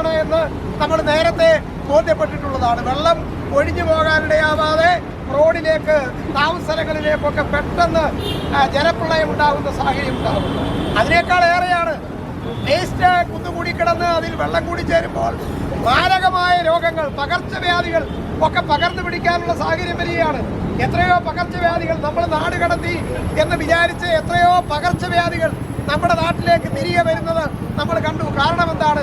കാരണമാണ് എന്ന് നമ്മൾ നേരത്തെ ബോധ്യപ്പെട്ടിട്ടുള്ളതാണ്. വെള്ളം ഒഴിഞ്ഞു പോകാനിടയാവാതെ റോഡിലേക്ക് താമസസ്ഥലങ്ങളിലേക്കൊക്കെ പെട്ടെന്ന് ജലപ്രളയം ഉണ്ടാകുന്ന സാഹചര്യം ഉണ്ടാകും അതിനേക്കാൾ ഏറെയാണ് വേസ്റ്റ് കുന്നുകൂടി കിടന്ന് അതിൽ വെള്ളം കൂടി ചേരുമ്പോൾ മാരകമായ രോഗങ്ങൾ പകർച്ചവ്യാധികൾ ഒക്കെ പകർന്നു പിടിക്കാനുള്ള സാഹചര്യം വരികയാണ്. എത്രയോ പകർച്ചവ്യാധികൾ നമ്മൾ നാട് കടത്തി എന്ന് വിചാരിച്ച് എത്രയോ പകർച്ചവ്യാധികൾ നമ്മുടെ നാട്ടിലേക്ക് തിരികെ വരുന്നത് നമ്മൾ കണ്ടു. കാരണം എന്താണ്?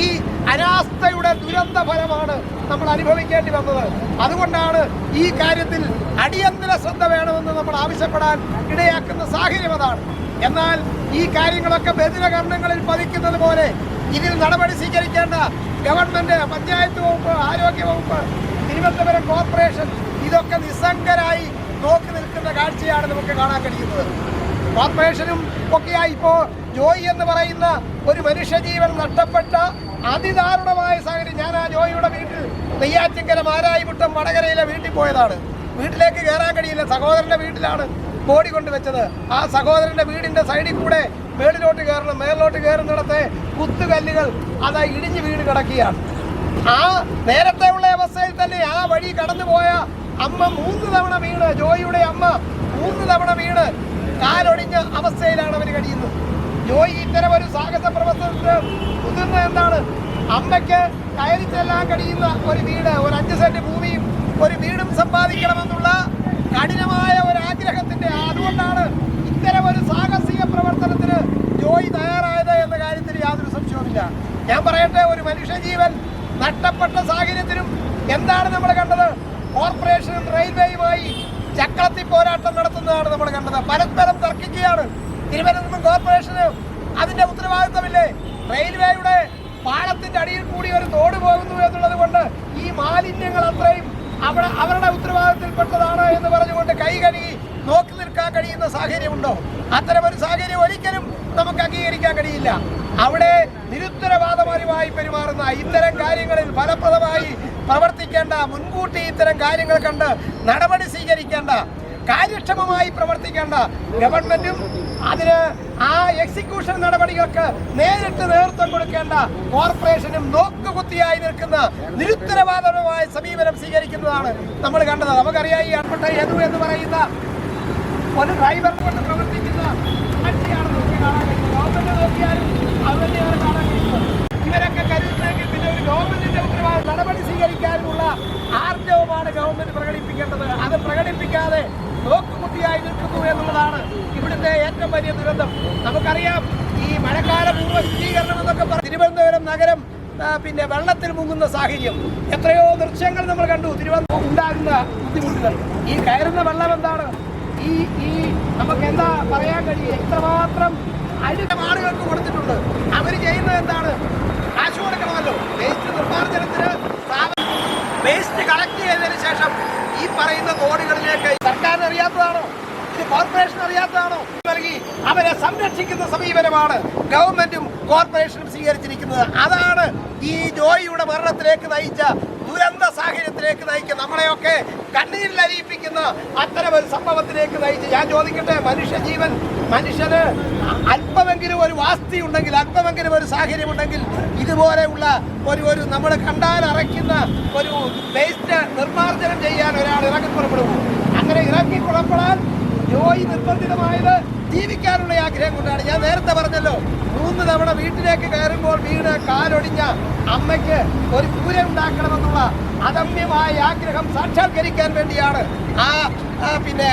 ഈ അനാസ്ഥയുടെ ദുരന്ത ഫലമാണ് നമ്മൾ അനുഭവിക്കേണ്ടി വന്നത്. അതുകൊണ്ടാണ് ഈ കാര്യത്തിൽ അടിയന്തര ശ്രദ്ധ വേണമെന്ന് നമ്മൾ ആവശ്യപ്പെടാൻ ഇടയാക്കുന്ന സാഹചര്യം അതാണ്. എന്നാൽ ഈ കാര്യങ്ങളൊക്കെ ബദിരകർണങ്ങളിൽ പതിക്കുന്നത് പോലെ ഇതിൽ നടപടി സ്വീകരിക്കേണ്ട ഗവൺമെന്റ് പഞ്ചായത്ത് വകുപ്പ് ആരോഗ്യ വകുപ്പ് തിരുവനന്തപുരം കോർപ്പറേഷൻ ഇതൊക്കെ നിസ്സംഗരായി നോക്കി നിൽക്കുന്ന കാഴ്ചയാണ് നമുക്ക് കാണാൻ കഴിയുന്നത്. കോർപ്പറേഷനും ഒക്കെയായി ഇപ്പോ ജോയി എന്ന് പറയുന്ന ഒരു മനുഷ്യജീവൻ നഷ്ടപ്പെട്ട അതിദാരുണമായ സാഹചര്യം. ഞാൻ ആ ജോയിയുടെ വീട്ടിൽ നെയ്യാറ്റിങ്കര മാരായിമുട്ടം വടകരയിലെ വീട്ടിൽ പോയതാണ്. വീട്ടിലേക്ക് കയറാൻ കഴിയില്ല. സഹോദരന്റെ വീട്ടിലാണ് ബോഡി കൊണ്ടുവച്ചത് ആ സഹോദരന്റെ വീടിന്റെ സൈഡിൽ കൂടെ മേളിലോട്ട് കയറണം. മേളിലോട്ട് കയറുന്നിടത്തെ കുത്തുകല്ലുകൾ അത് ഇടിഞ്ഞു വീട് കിടക്കുകയാണ്. ആ നേരത്തെ ഉള്ള അവസ്ഥയിൽ തന്നെ ആ വഴി കടന്നുപോയ അമ്മ മൂന്ന് തവണ വീണ്. ജോയിയുടെ അമ്മ മൂന്ന് തവണ വീണ്. കാലൊടിഞ്ഞ അവസ്ഥയിലാണ് അവർ കഴിയുന്നത്. ജോയി ഇത്തരം ഒരു സാഹസ പ്രവർത്തനത്തിന് മുതിർന്ന എന്താണ്? അമ്മയ്ക്ക് കയറി ചെല്ലാൻ കഴിയുന്ന ഒരു വീട് ഒരു അഞ്ച് സെന്റ് ഭൂമിയും ഒരു വീടും സമ്പാദിക്കണമെന്നുള്ള കഠിനമായ ഒരു ആഗ്രഹത്തിന്റെ അതുകൊണ്ടാണ് ഇത്തരം ഒരു സാഹസിക പ്രവർത്തനത്തിന് ജോയി തയ്യാറായത് എന്ന കാര്യത്തിൽ യാതൊരു സംശയവുമില്ല. ഞാൻ പറയട്ടെ ഒരു മനുഷ്യജീവൻ നഷ്ടപ്പെട്ട സാഹചര്യത്തിലും എന്താണ് നമ്മൾ കണ്ടത്? കോർപ്പറേഷനും റെയിൽവേയുമായി ചക്രത്തി പോരാട്ടം നടത്തുന്നതാണ് നമ്മൾ കണ്ടത്. പരസ്പരം തർക്കിക്കുകയാണ്. തിരുവനന്തപുരം കോർപ്പറേഷന് അതിന്റെ ഉത്തരവാദിത്തമില്ലേ? റെയിൽവേയുടെ പാലത്തിന്റെ അടിയിൽ കൂടി ഒരു തോട് പോകുന്നു എന്നുള്ളത് കൊണ്ട് ഈ മാലിന്യങ്ങൾ അത്രയും അവിടെ അവരുടെ ഉത്തരവാദിത്തത്തിൽപ്പെട്ടതാണ് എന്ന് പറഞ്ഞുകൊണ്ട് കൈ കഴുകി നോക്കി നിൽക്കാൻ കഴിയുന്ന സാഹചര്യമുണ്ടോ? അത്തരം ഒരു സാഹചര്യം ഒരിക്കലും നമുക്ക് അംഗീകരിക്കാൻ കഴിയില്ല. അവിടെ നിരുത്തരവാദപരമായി പെരുമാറുന്ന ഇത്തരം കാര്യങ്ങളിൽ ഫലപ്രദമായി പ്രവർത്തിക്കേണ്ട മുൻകൂട്ടി ഇത്തരം കാര്യങ്ങൾ കണ്ട് നടപടി സ്വീകരിക്കേണ്ട കാര്യക്ഷമമായി പ്രവർത്തിക്കേണ്ട ഗവൺമെന്റും അതിന് ആ എക്സിക്യൂഷൻ നടപടികൾക്ക് നേരിട്ട് നേതൃത്വം കൊടുക്കേണ്ട കോർപ്പറേഷനും നോക്കുകുത്തിയായി നിൽക്കുന്ന നിരുത്തരവാദപരമായ സമീപനം സ്വീകരിക്കുന്നതാണ് നമ്മൾ കണ്ടത്. നമുക്കറിയാം ഈ അൺപട്ട യദു എന്ന് പറയുന്ന ഒരു ഡ്രൈവർ കൊണ്ട് പ്രവർത്തിക്കുന്ന കാഴ്ചയാണ് നോക്കിയാലും അത് തന്നെയാണ് കാണാൻ കഴിയുന്നത് ഇവരൊക്കെ കരുതുന്നെങ്കിൽ പിന്നെ ഒരു ഗവൺമെന്റിന്റെ ഉത്തരവാദിത്വം നടപടി സ്വീകരിക്കാനുള്ള ആർജവമാണ് ഗവൺമെന്റ് പ്രകടിപ്പിക്കേണ്ടത് അത് പ്രകടിപ്പിക്കാതെ നോക്കുകുത്തിയായി നിൽക്കുന്നു എന്നുള്ളതാണ് ഇവിടുത്തെ ഏറ്റവും വലിയ ദുരന്തം. നമുക്കറിയാം ഈ മഴക്കാല പൂർവ ശുചീകരണം എന്നൊക്കെ പറഞ്ഞു തിരുവനന്തപുരം നഗരം പിന്നെ വെള്ളത്തിൽ മുങ്ങുന്ന സാഹചര്യം. എത്രയോ ദൃശ്യങ്ങൾ നമ്മൾ കണ്ടു. തിരുവനന്തപുരം ഉണ്ടാകുന്ന ബുദ്ധിമുട്ടുകൾ. ഈ കയറുന്ന വെള്ളം എന്താണ്? ഈ ഈ നമുക്ക് എന്താ പറയാൻ കഴിയും എത്രമാത്രം അടുത്ത ആളുകൾക്ക് കൊടുത്തിട്ടുണ്ട്. അവർ ചെയ്യുന്നത് എന്താണ്? കാശ് കൊടുക്കണമല്ലോ വേസ്റ്റ് നിർമ്മാർജനത്തിന് വേസ്റ്റ് കളക്ട് ചെയ്തതിന് ശേഷം ഈ പറയുന്ന കോടികളിലേക്ക് സർക്കാരിന് അറിയാത്തതാണോ? ഇത് കോർപ്പറേഷൻ അറിയാത്തതാണോ? നൽകി അവരെ സംരക്ഷിക്കുന്ന സമീപനമാണ് ഗവൺമെന്റും കോർപ്പറേഷനും സ്വീകരിച്ചിരിക്കുന്നത്. അതാണ് ഈ ജോയിയുടെ മരണത്തിലേക്ക് നയിച്ച ദുരന്ത സാഹചര്യത്തിലേക്ക് നയിക്കും. നമ്മളെയൊക്കെ കണ്ണീരിൽ അരിയിപ്പിക്കുന്ന അത്തരം ഒരു സംഭവത്തിലേക്ക് നയിച്ച്. ഞാൻ ചോദിക്കട്ടെ മനുഷ്യജീവൻ മനുഷ്യന് അല്പമെങ്കിലും ഒരു വാസ്തി ഉണ്ടെങ്കിൽ അല്പമെങ്കിലും ഒരു സാഹചര്യം ഉണ്ടെങ്കിൽ ഇതുപോലെയുള്ള ഒരു ഒരു നമ്മൾ കണ്ടാൽ അറയ്ക്കുന്ന ഒരു വേസ്റ്റ് നിർമ്മാർജനം ചെയ്യാൻ ഒരാൾ ഇറങ്ങി പുറപ്പെടുമോ അങ്ങനെ ഇറങ്ങി പുറപ്പെടാൻ ജോയി നിർബന്ധിതമായത് ജീവിക്കാനുള്ള ആഗ്രഹം കൊണ്ടാണ്. ഞാൻ നേരത്തെ പറഞ്ഞല്ലോ മൂന്ന് തവണ വീട്ടിലേക്ക് കയറുമ്പോൾ വീണ് കാലൊടിഞ്ഞ അമ്മയ്ക്ക് ഒരു പൂര ഉണ്ടാക്കണമെന്നുള്ള അദമ്യമായ ആഗ്രഹം സാക്ഷാത്കരിക്കാൻ വേണ്ടിയാണ് ആ ആ, പിന്നെ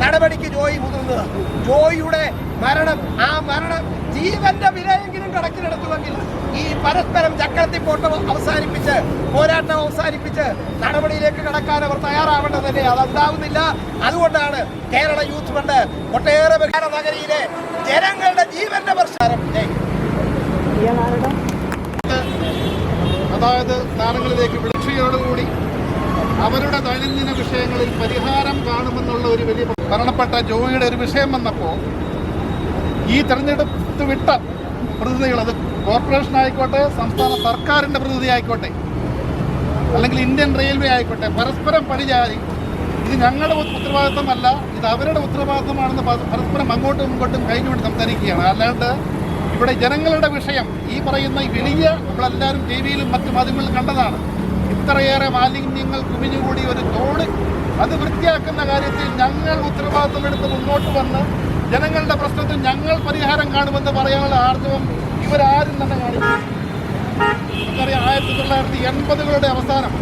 നടപടിക്ക് ജോയി മുതിർന്നത്. ജോയിയുടെ മരണം ആ മരണം ജീവന്റെ വിലയെങ്കിലും കണക്കിലെടുത്തുവെങ്കിൽ ഈ പരസ്പരം ചക്രത്തിപ്പോട്ട് അവസാനിപ്പിച്ച് പോരാട്ടം അവസാനിപ്പിച്ച് നടപടിയിലേക്ക് കടക്കാൻ അവർ തയ്യാറാവേണ്ടത് തന്നെ അതുണ്ടാവുന്നില്ല. അതുകൊണ്ടാണ് കേരള യൂത്ത് ഫണ്ട് ഒട്ടേറെ ബഹുമാന നഗരിയിലെ ജനങ്ങളുടെ ജീവന്റെ പ്രശ്നം. അതായത് താരങ്ങളിലേക്ക് വിളിച്ചയോടുകൂടി അവരുടെ ദൈനംദിന വിഷയങ്ങളിൽ പരിഹാരം കാണുമെന്നുള്ള ഒരു വലിയ മരണപ്പെട്ട ജോയിയുടെ ഒരു വിഷയം വന്നപ്പോൾ ഈ തെരഞ്ഞെടുപ്പ് വിട്ട പ്രതിനിധികൾ അത് കോർപ്പറേഷൻ ആയിക്കോട്ടെ സംസ്ഥാന സർക്കാരിന്റെ പ്രതിനിധി ആയിക്കോട്ടെ അല്ലെങ്കിൽ ഇന്ത്യൻ റെയിൽവേ ആയിക്കോട്ടെ പരസ്പരം പണിചാരി ഇത് ഞങ്ങളുടെ ഉത്തരവാദിത്തമല്ല ഇത് അവരുടെ ഉത്തരവാദിത്തമാണെന്ന് പരസ്പരം അങ്ങോട്ടും ഇങ്ങോട്ടും കഴിഞ്ഞുകൊണ്ട് സംസാരിക്കുകയാണ്. അല്ലാണ്ട് ഇവിടെ ജനങ്ങളുടെ വിഷയം ഈ പറയുന്ന വലിയ നമ്മളെല്ലാവരും ടി വിയിലും മറ്റു മാധ്യമങ്ങളിലും കണ്ടതാണ്. ഇത്രയേറെ മാലിന്യങ്ങൾ കുമിഞ്ഞുകൂടി ഒരു തോട്. അത് വൃത്തിയാക്കുന്ന കാര്യത്തിൽ ഞങ്ങൾ ഉത്തരവാദിത്തമെടുത്ത് മുന്നോട്ട് വന്ന് ജനങ്ങളുടെ പ്രശ്നത്തിൽ ഞങ്ങൾ പരിഹാരം കാണുമെന്ന് പറയാനുള്ള ആർജവം ഇവരാരും തന്നെ കാണിക്കും നമുക്കറിയാം ആയിരത്തി തൊള്ളായിരത്തി എൺപതുകളുടെ അവസാനം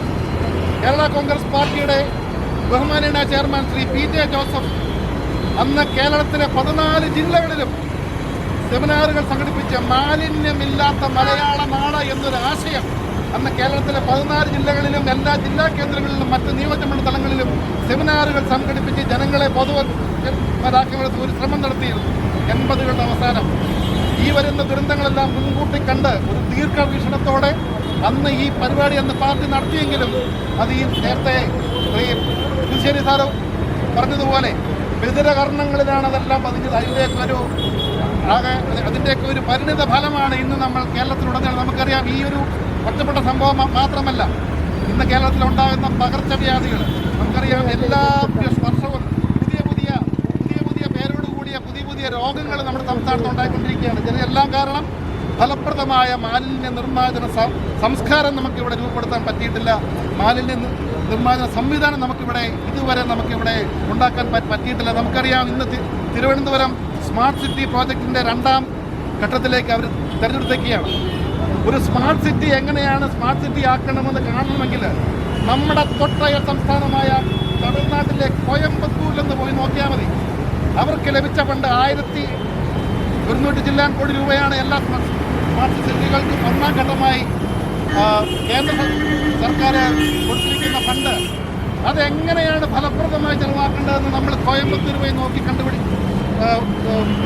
കേരള കോൺഗ്രസ് പാർട്ടിയുടെ ബഹുമാനീയ chairman Shri P J Joseph അന്ന് കേരളത്തിലെ പതിനാല് ജില്ലകളിലും സെമിനാറുകൾ സംഘടിപ്പിച്ച് മാലിന്യമില്ലാത്ത മലയാള നാട് എന്നൊരു ആശയം അന്ന് കേരളത്തിലെ പതിനാല് ജില്ലകളിലും എല്ലാ ജില്ലാ കേന്ദ്രങ്ങളിലും മറ്റ് നിയോജകമണ്ഡലങ്ങളിലും സെമിനാറുകൾ സംഘടിപ്പിച്ച് ജനങ്ങളെ ബോധവൽക്കരാക്കി ഒരു ശ്രമം നടത്തിയിരുന്നു. എൺപതുകളുടെ അവസാനം. ഈ വരുന്ന ദുരന്തങ്ങളെല്ലാം മുൻകൂട്ടി കണ്ട് ഒരു ദീർഘവീക്ഷണത്തോടെ അന്ന് ഈ പരിപാടി അന്ന് പാർട്ടി നടത്തിയെങ്കിലും അത് ഈ നേരത്തെ ശ്രീ പുതുശ്ശേരി സാറ് പറഞ്ഞതുപോലെ വിതര കർണങ്ങളിലാണ് അതെല്ലാം പതിഞ്ഞത്. അതിന്റെയൊക്കെ ഒരു ആകെ അതിന്റെയൊക്കെ ഒരു പരിണിത ഫലമാണ് ഇന്ന് നമ്മൾ കേരളത്തിലുടനീളം. നമുക്കറിയാം ഈ ഒരു ഒറ്റപ്പെട്ട സംഭവം മാത്രമല്ല ഇന്ന് കേരളത്തിലുണ്ടാകുന്ന പകർച്ചവ്യാധികൾ. നമുക്കറിയാം എല്ലാ വർഷവും പുതിയ പുതിയ പുതിയ പുതിയ പേരോട് കൂടിയ പുതിയ പുതിയ രോഗങ്ങൾ നമ്മുടെ സംസ്ഥാനത്ത് ഉണ്ടായിക്കൊണ്ടിരിക്കുകയാണ്. ഇതിനെല്ലാം കാരണം ഫലപ്രദമായ മാലിന്യ നിർമ്മാർജന സംസ്കാരം നമുക്കിവിടെ രൂപപ്പെടുത്താൻ പറ്റിയിട്ടില്ല. മാലിന്യ നിർമ്മാർജന സംവിധാനം നമുക്കിവിടെ ഇതുവരെ നമുക്കിവിടെ ഉണ്ടാക്കാൻ പറ്റിയിട്ടില്ല. നമുക്കറിയാം ഇന്ന് തിരുവനന്തപുരം സ്മാർട്ട് സിറ്റി പ്രോജക്റ്റിന്റെ രണ്ടാം ഘട്ടത്തിലേക്ക് അവർ തിരഞ്ഞെടുത്തേക്കുകയാണ് ഒരു സ്മാർട്ട് സിറ്റി എങ്ങനെയാണ് സ്മാർട്ട് സിറ്റി ആക്കണമെന്ന് കാണണമെങ്കിൽ നമ്മുടെ തൊട്ടയ സംസ്ഥാനമായ തമിഴ്നാട്ടിലെ കോയമ്പത്തൂരിലൊന്ന് പോയി നോക്കിയാൽ മതി. അവർക്ക് ലഭിച്ച ഫണ്ട് ആയിരത്തി ഒരുന്നൂറ്റി ജില്ലാൻ കോടി രൂപയാണ് എല്ലാ സ്മാർട്ട് സിറ്റികൾക്കും ഒന്നാം ഘട്ടമായി കേന്ദ്ര സർക്കാർ കൊടുത്തിരിക്കുന്ന ഫണ്ട്. അതെങ്ങനെയാണ് ഫലപ്രദമായി ചെലവാക്കേണ്ടതെന്ന് നമ്മൾ കോയമ്പത്തൂർ പോയി നോക്കി കണ്ടുപിടി ആ, ആ,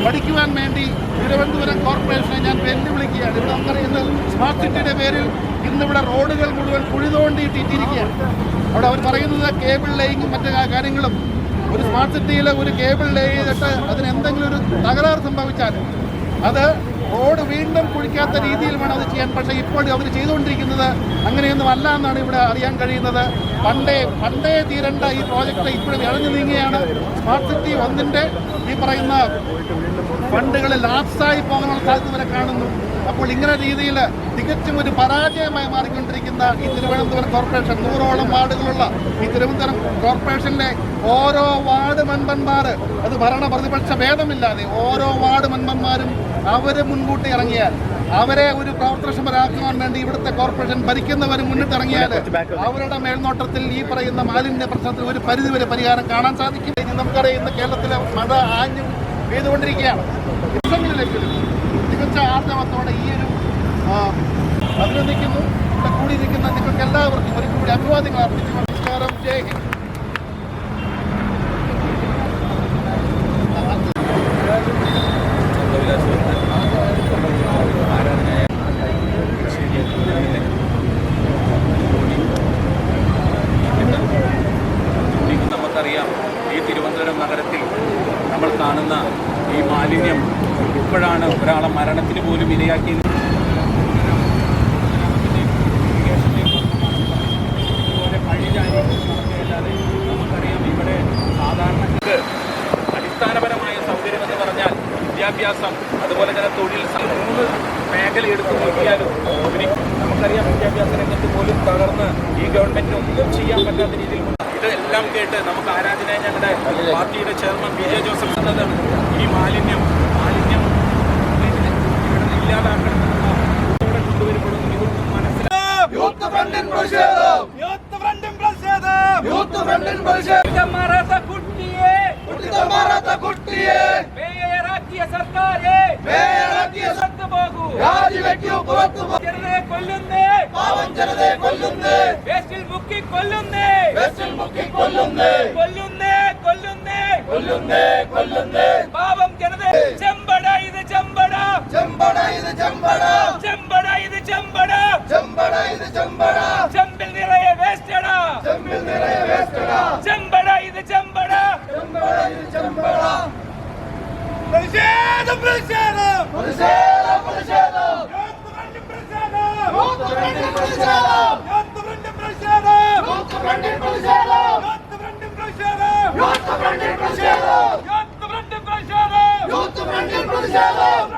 പഠിക്കുവാൻ വേണ്ടി തിരുവനന്തപുരം കോർപ്പറേഷനെ ഞാൻ വെല്ലുവിളിക്കുകയാണ്. ഇവിടെ നമുക്കറിയാം ഇന്ന് സ്മാർട്ട് സിറ്റിയുടെ പേരിൽ ഇന്നിവിടെ റോഡുകൾ മുഴുവൻ കുഴി അവിടെ അവർ പറയുന്നത് കേബിൾ ലൈനും മറ്റു കാര്യങ്ങളും. ഒരു സ്മാർട്ട് സിറ്റിയിൽ ഒരു കേബിൾ ലേ ചെയ്തിട്ട് അതിന് എന്തെങ്കിലും ഒരു തകരാറ് സംഭവിച്ചാൽ അത് റോഡ് വീണ്ടും കുഴിക്കാത്ത രീതിയിൽ വേണം അത് ചെയ്യാൻ. പക്ഷേ ഇപ്പോൾ അവർ ചെയ്തുകൊണ്ടിരിക്കുന്നത് അങ്ങനെയൊന്നും അല്ല എന്നാണ് ഇവിടെ അറിയാൻ കഴിയുന്നത്. പണ്ടേ പണ്ടേ തീരേണ്ട ഈ പ്രോജക്റ്റ് ഇപ്പോഴും ഇഴഞ്ഞു നീങ്ങുകയാണ്. സ്മാർട്ട് സിറ്റി ഒന്നിന്റെ ഈ പറയുന്ന ഫണ്ടുകൾ ലാപ്സായി പോകാനുള്ള സാധ്യത വരെ കാണുന്നു. അപ്പോൾ ഇങ്ങനെ രീതിയിൽ തികച്ചും ഒരു പരാജയമായി മാറിക്കൊണ്ടിരിക്കുന്ന ഈ തിരുവനന്തപുരം കോർപ്പറേഷൻ നൂറോളം വാർഡുകളുള്ള ഈ തിരുവനന്തപുരം കോർപ്പറേഷനിലെ ഓരോ വാർഡ് മെമ്പർമാർ അത് ഭരണ പ്രതിപക്ഷ ഭേദമില്ലാതെ ഓരോ വാർഡ് മെമ്പർമാരും അവർ മുൻകൂട്ടി ഇറങ്ങിയാൽ അവരെ ഒരു പ്രവർത്തനക്ഷമരാക്കുവാൻ വേണ്ടി ഇവിടുത്തെ കോർപ്പറേഷൻ ഭരിക്കുന്നവർ മുന്നിട്ടിറങ്ങിയാൽ അവരുടെ മേൽനോട്ടത്തിൽ ഈ പറയുന്ന മാലിന്യ പ്രശ്നത്തിൽ ഒരു പരിധിവരെ പരിഹാരം കാണാൻ സാധിക്കും. ഇനി നമുക്കറിയാം ഇന്ന് കേരളത്തിലെ മഴ ആഞ്ഞു പെയ്തുകൊണ്ടിരിക്കുകയാണ്. തികച്ച ആർജവത്തോടെ ഈ ഒരു അഭിനന്ദിക്കുന്നു. നിൽക്കുന്ന നിങ്ങൾക്ക് എല്ലാവർക്കും ഒരിക്കൽ കൂടി അഭിവാദ്യങ്ങൾ അർപ്പിച്ചു നമസ്കാരം. ജയ് ഹിന്ദ് ഇന്ന് നമുക്കറിയാം ഈ തിരുവനന്തപുരം നഗരത്തിൽ നമ്മൾ കാണുന്ന ഈ മാലിന്യം ഇപ്പോഴാണ് ഒരാളെ മരണത്തിന് പോലും ഇരയാക്കിയത് ഇതുപോലെ പഴിചാരി നടക്കുകയല്ലാതെ നമുക്കറിയാം ഇവിടെ സാധാരണക്ക് അടിസ്ഥാനപരമായ സൗകര്യം എന്ന് പറഞ്ഞാൽ വിദ്യാഭ്യാസം അതുപോലെ തന്നെ തൊഴിൽ സം- മൂന്ന് മേഖല എടുത്തു നോക്കിയാലും ഇവർ നമുക്കറിയാം വിദ്യാഭ്യാസ രംഗത്ത് പോലും തകർന്ന് ഈ ഗവൺമെന്റിന് ഒന്നും രീതിയിൽ ഇതെല്ലാം കേട്ട് നമുക്ക് ആരാധന ഞങ്ങളുടെ പാർട്ടിയുടെ ചെയർമാൻ പി ജെ ജോസഫ് എന്നതാണ് ഈ മാലിന്യം മാലിന്യം ഇല്ലാതാക്കണം ഇവിടെ കൊണ്ടുവരപ്പെടുന്നു. ഇതൊന്നും മനസ്സിലാക്കി. മാറാത്ത കുട്ടിയെ മാറാത്ത കുട്ടിയെ സർക്കാരെ പുറത്തു പോകൂ. രാജിവെക്കൂ പുറത്തു പോ- ജനതയെ കൊല്ലുന്നേ പാവം ജനതയെ കൊല്ലുന്നേ വേസ്റ്റിൽ മുക്കി കൊല്ലുന്നേ ബസ്സിൽ മുക്കി കൊല്ലുന്നേ കൊല്ലുന്നേ കൊല്ലുന്നേ കൊല്ലുന്നേ കൊല്ലുന്നേ പാവം ജനത ചെമ്പട ഇത് ചെമ്പട ചെമ്പട ഇത് ചെമ്പട ചെമ്പട പരിശാലം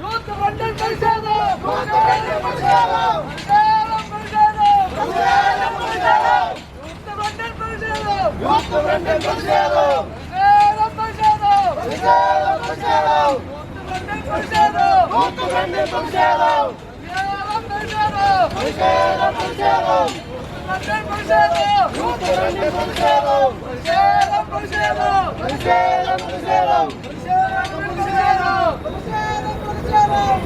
യൂത്ത് മണ്ഡൽ പരിശാലം യൂത്ത് മണ്ഡൽ പരിശാലം യൂത്ത് മണ്ഡൽ പരിശാലം യൂത്ത് മണ്ഡൽ പരിശാലം യൂത്ത് മണ്ഡൽ പരിശാലം പരിശാലം പരിശാലം Mandan Marcelo! Mandan Marcelo! Mandan Marcelo! Mandan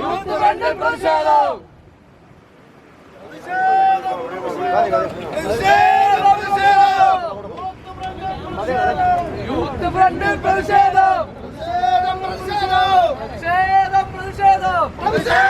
youth front പ്രതിഷേധം പ്രതിഷേധം പ്രതിഷേധം പ്രതിഷേധം പ്രതിഷേധം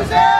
يا